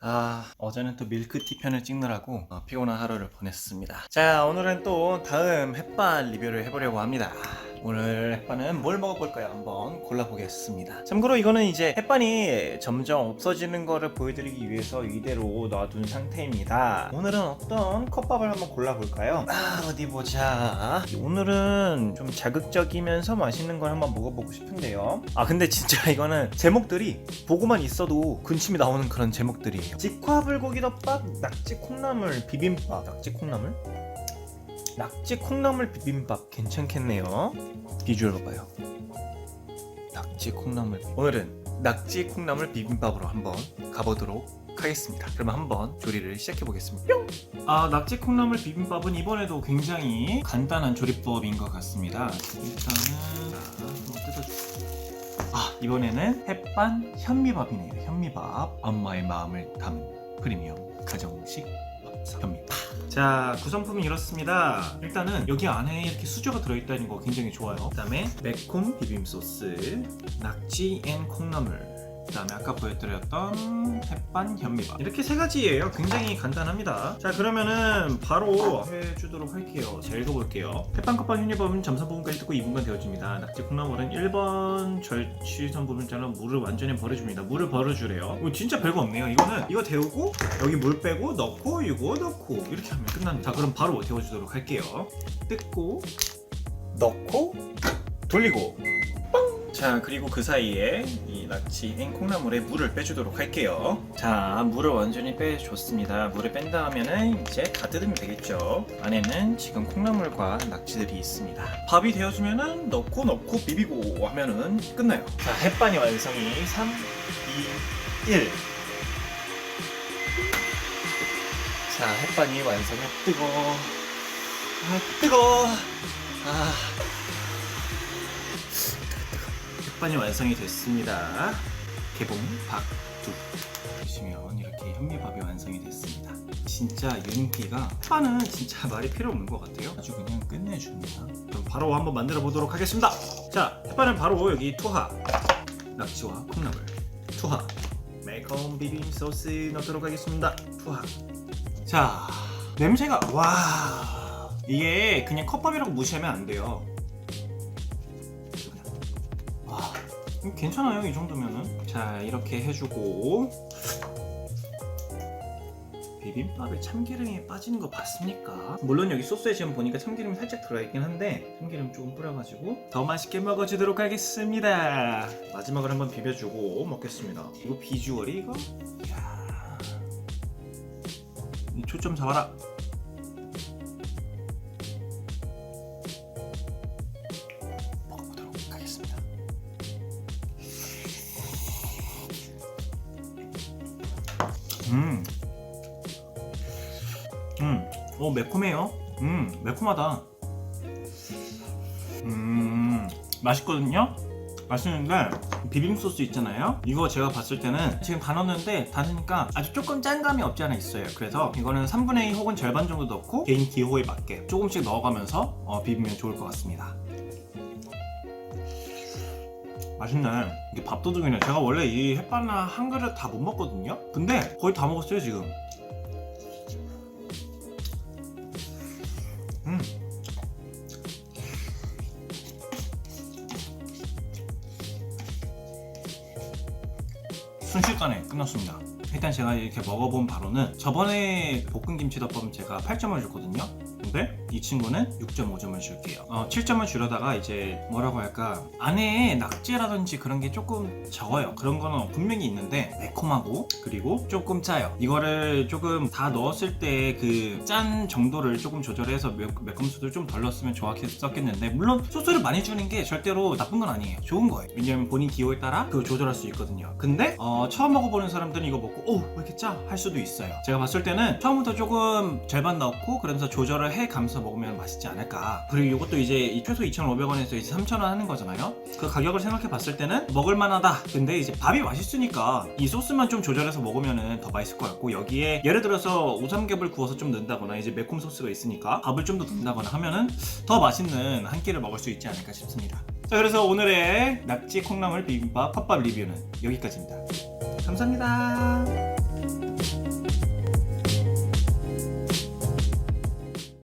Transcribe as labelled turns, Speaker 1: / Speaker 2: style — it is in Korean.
Speaker 1: 아 어제는 또 밀크티 편을 찍느라고 어, 피곤한 하루를 보냈습니다. 자 오늘은 또 다음 햇반 리뷰를 해보려고 합니다 오늘 햇반은 뭘 먹어볼까요? 한번 골라보겠습니다 참고로 이거는 이제 햇반이 점점 없어지는 거를 보여드리기 위해서 이대로 놔둔 상태입니다 오늘은 어떤 컵밥을 한번 골라볼까요? 아 어디 보자 오늘은 좀 자극적이면서 맛있는 걸 한번 먹어보고 싶은데요 아 근데 진짜 이거는 제목들이 보고만 있어도 군침이 나오는 그런 제목들이에요 직화 불고기 덮밥 낙지 콩나물 비빔밥 낙지 콩나물? 낙지 콩나물 비빔밥 괜찮겠네요. 비주얼 봐봐요. 낙지 콩나물. 오늘은 낙지 콩나물 비빔밥으로 한번 가보도록 하겠습니다. 그러면 한번 조리를 시작해 보겠습니다. 뿅! 아 낙지 콩나물 비빔밥은 이번에도 굉장히 간단한 조리법인 것 같습니다. 일단은 자 한번 뜯어주세요 아 이번에는 햇반 현미밥이네요. 현미밥. 엄마의 마음을 담은 프리미엄 가정식 현미밥 자 구성품이 이렇습니다. 일단은 여기 안에 이렇게 수저가 들어있다는 거 굉장히 좋아요. 그 다음에 매콤 비빔 소스 낙지 앤 콩나물 그 다음에 아까 보여드렸던 햇반 현미밥. 이렇게 세 가지예요. 굉장히 간단합니다. 자 그러면은 바로 해주도록 할게요. 자 읽어볼게요. 햇반 컵밥 현미밥은 점선 부분까지 뜯고 2분간 데워줍니다. 낙지 콩나물은 1번 절취선 부분 잘라 물을 완전히 버려줍니다. 물을 버려주래요. 이거 진짜 별거 없네요. 이거는 이거 데우고 여기 물 빼고 넣고 이거 넣고 이렇게 하면 끝납니다 자 그럼 바로 데워주도록 할게요. 뜯고 넣고 돌리고 자 그리고 그 사이에 이 낙지 앤 콩나물에 물을 빼주도록 할게요. 자 물을 완전히 빼줬습니다. 물을 뺀 다음에는 이제 다 뜯으면 되겠죠? 안에는 지금 콩나물과 낙지들이 있습니다. 밥이 되어주면은 넣고 넣고 비비고 하면은 끝나요. 자 햇반이 완성이 3, 2, 1 자, 햇반이 완성을 뜨거. 아, 뜨거. 아. 햇반이 완성이 됐습니다. 개봉 박두. 보시면 이렇게 현미밥이 완성이 됐습니다. 진짜 윤기가 햇반은 진짜 말이 필요 없는 것 같아요. 아주 그냥 끝내줍니다. 그럼 바로 한번 만들어 보도록 하겠습니다. 자, 햇반은 바로 여기 투하. 낙지와 콩나물. 투하. 매콤 비빔 소스 넣도록 하겠습니다. 투하. 자 냄새가 와 이게 그냥 컵밥이라고 무시하면 안 돼요 괜찮아요 이 정도면은. 자 이렇게 해주고. 비빔밥에 참기름이 빠지는 거 봤습니까? 물론 여기 소스에 지금 보니까 참기름이 살짝 들어있긴 한데 참기름 조금 뿌려가지고 더 맛있게 먹어주도록 하겠습니다. 마지막으로 한번 비벼주고 먹겠습니다. 이거 비주얼이 이거? 이야. 이 초점 잡아라. 음, 음, 오 매콤해요. 음, 매콤하다. 음, 맛있거든요. 맛있는데 비빔 소스 있잖아요 이거 제가 봤을 때는 지금 다 넣었는데 다 넣으니까 아주 조금 짠감이 없지 않아 있어요 그래서 이거는 3분의 2 혹은 절반 정도 넣고 개인 기호에 맞게 조금씩 넣어가면서 어, 비비면 좋을 것 같습니다 맛있네 이게 밥도둑이네 제가 원래 이 햇반을 한 그릇 다 못 먹거든요 근데 거의 다 먹었어요 지금 음 순식간에 끝났습니다. 일단 제가 이렇게 먹어본 바로는 저번에 볶음김치덮밥은 제가 8점을 줬거든요. 근데 이 친구는 6.5점을 줄게요. 어, 7점을 주려다가 이제 뭐라고 할까 안에 낙지라든지 그런 게 조금 적어요. 그런 거는 분명히 있는데 매콤하고 그리고 조금 짜요. 이거를 조금 다 넣었을 때 그 짠 정도를 조금 조절해서 매, 매콤 소스를 좀 덜 넣었으면 좋았겠는데 물론 소스를 많이 주는 게 절대로 나쁜 건 아니에요. 좋은 거예요. 왜냐면 본인 기호에 따라 그 조절할 수 있거든요. 근데 어, 처음 먹어보는 사람들은 이거 먹고 오 왜 이렇게 짜? 할 수도 있어요. 제가 봤을 때는 처음부터 조금 절반 넣고 그러면서 조절을 해 가면서 먹으면 맛있지 않을까. 그리고 이것도 이제 이 최소 2,500원에서 이제 3,000원 하는 거잖아요. 그 가격을 생각해 봤을 때는 먹을 만하다. 근데 이제 밥이 맛있으니까 이 소스만 좀 조절해서 먹으면 더 맛있을 것 같고 여기에 예를 들어서 우삼겹을 구워서 좀 넣는다거나 이제 매콤 소스가 있으니까 밥을 좀 더 넣는다거나 하면은 더 맛있는 한 끼를 먹을 수 있지 않을까 싶습니다. 자 그래서 오늘의 낙지 콩나물 비빔밥 컵밥 리뷰는 여기까지입니다 감사합니다